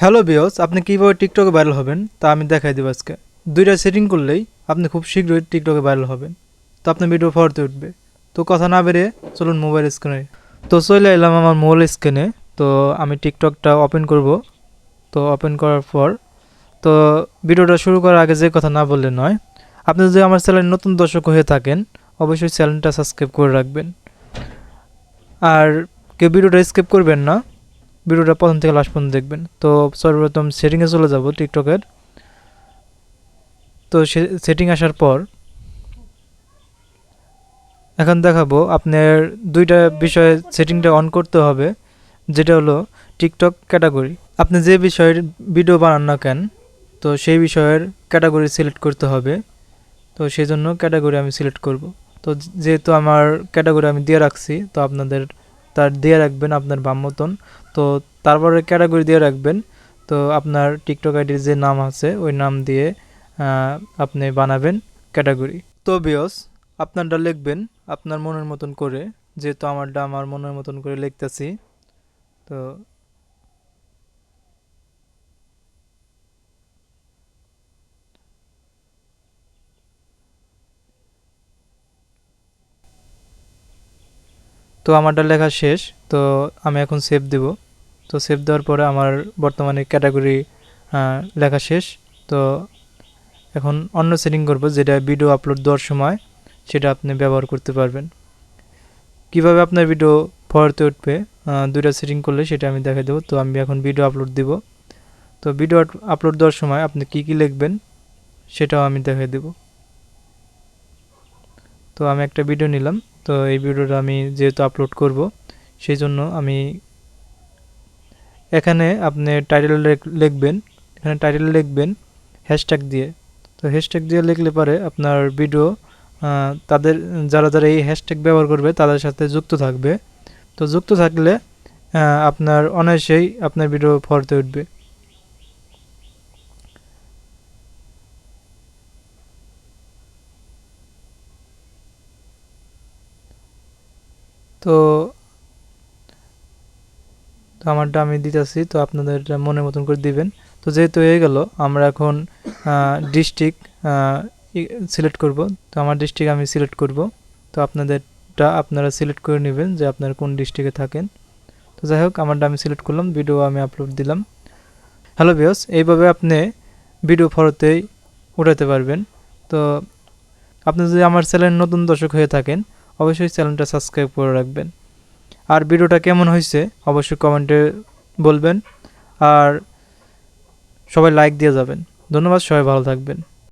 Hello বিয়স আপনি কীভাবে টিকটকে ভাইরাল হবেন তা আমি দেখাই দেবো আজকে। দুইটা সেটিং করলেই আপনি খুব শীঘ্রই টিকটকে ভাইরাল হবেন। তো আপনার ভিডিও ফরতে উঠবে। তো কথা না বেরিয়ে চলুন মোবাইল স্ক্রিনে তো চলে এলাম আমার মোবাইল স্ক্রিনে তো আমি টিকটকটা ওপেন করব। তো ওপেন করার পর, তো ভিডিওটা শুরু করার আগে যে কথা না বললে নয়, আপনি যদি আমার চ্যানেল নতুন দর্শক হয়ে থাকেন, অবশ্যই চ্যানেলটা সাবস্ক্রাইব করে রাখবেন। আর কেউ ভিডিওটা স্কিপ করবেন না ভিডিওটা প্রথম থেকে লাস্ট পর্যন্ত দেখবেন। তো সর্বপ্রথম সেটিংয়ে চলে যাব টিকটকের। তো সেটিং আসার পর এখন দেখাবো আপনার দুইটা বিষয়ে সেটিংটা অন করতে হবে, যেটা হলো টিকটক ক্যাটাগরি আপনি যে বিষয়ের ভিডিও বানান না কেন, তো সেই বিষয়ের ক্যাটাগরি সিলেক্ট করতে হবে। তো সেই জন্য ক্যাটাগরি আমি সিলেক্ট করব। তো যেহেতু আমার ক্যাটাগরি আমি দিয়ে রাখছি, তো আপনাদের তার দিয়ে রাখবেন আপনার বাম মতন তো তারপরে ক্যাটাগরি দিয়ে রাখবেন। তো আপনার টিকটক আইডির যে নাম আছে, ওই নাম দিয়ে আপনি বানাবেন ক্যাটাগরি তো বিয়স আপনারটা লিখবেন আপনার মনের মতন করে, যেহেতু আমারটা আমার মনের মতন করে লিখতেছি। তো তো আমারটা লেখা শেষ, তো আমি এখন সেভ দেব। তো সেভ দেওয়ার পরে আমার বর্তমানে ক্যাটাগরি লেখা শেষ। তো এখন অন্য সেটিং করব, যেটা ভিডিও আপলোড দেওয়ার সময় সেটা আপনি ব্যবহার করতে পারবেন। কীভাবে আপনার ভিডিও ফরতে উঠবে দুইটা সেটিং করলে সেটা আমি দেখাই দেবো। তো আমি এখন ভিডিও আপলোড দিব। তো ভিডিও আপলোড দেওয়ার সময় আপনি কি কি লিখবেন, সেটাও আমি দেখাই দেব। তো আমি একটা ভিডিও নিলাম। তো এই ভিডিওটা আমি যেহেতু আপলোড করব সেই জন্য আমি এখানে আপনি টাইটেল লিখবেন, এখানে টাইটেল লিখবেন হ্যাশট্যাগ দিয়ে। তো হ্যাশট্যাগ দিয়ে লিখলে পারে আপনার ভিডিও তাদের, যারা যারা এই হ্যাশট্যাগ ব্যবহার করবে, তাদের সাথে যুক্ত থাকবে। তো যুক্ত থাকলে আপনার অনায়াসেই আপনার ভিডিও ফরতে উঠবে। তো তো আমারটা আমি দিতেছি, তো আপনাদের মনের মতন করে দিবেন। তো যেহেতু হয়ে গেল, আমরা এখন ডিস্ট্রিক্ট সিলেক্ট করব। তো আমার ডিস্ট্রিক্ট আমি সিলেক্ট করব। তো আপনাদেরটা আপনারা সিলেক্ট করে নেবেন যে আপনারা কোন ডিস্ট্রিক্টে থাকেন। তো যাই হোক, আমারটা আমি সিলেক্ট করলাম ভিডিও আমি আপলোড দিলাম। হ্যালো বিয়স এইভাবে আপনি ভিডিও ফরতেই উঠাতে পারবেন। তো, আপনি যদি আমার চ্যানেল নতুন দর্শক হয়ে থাকেন অবশ্যই চ্যানেলটা সাবস্ক্রাইব করে রাখবেন। আর ভিডিওটা কেমন হয়েছে অবশ্যই কমেন্টে বলবেন। আর সবাই লাইক দিয়ে যাবেন। ধন্যবাদ, সবাই ভালো থাকবেন।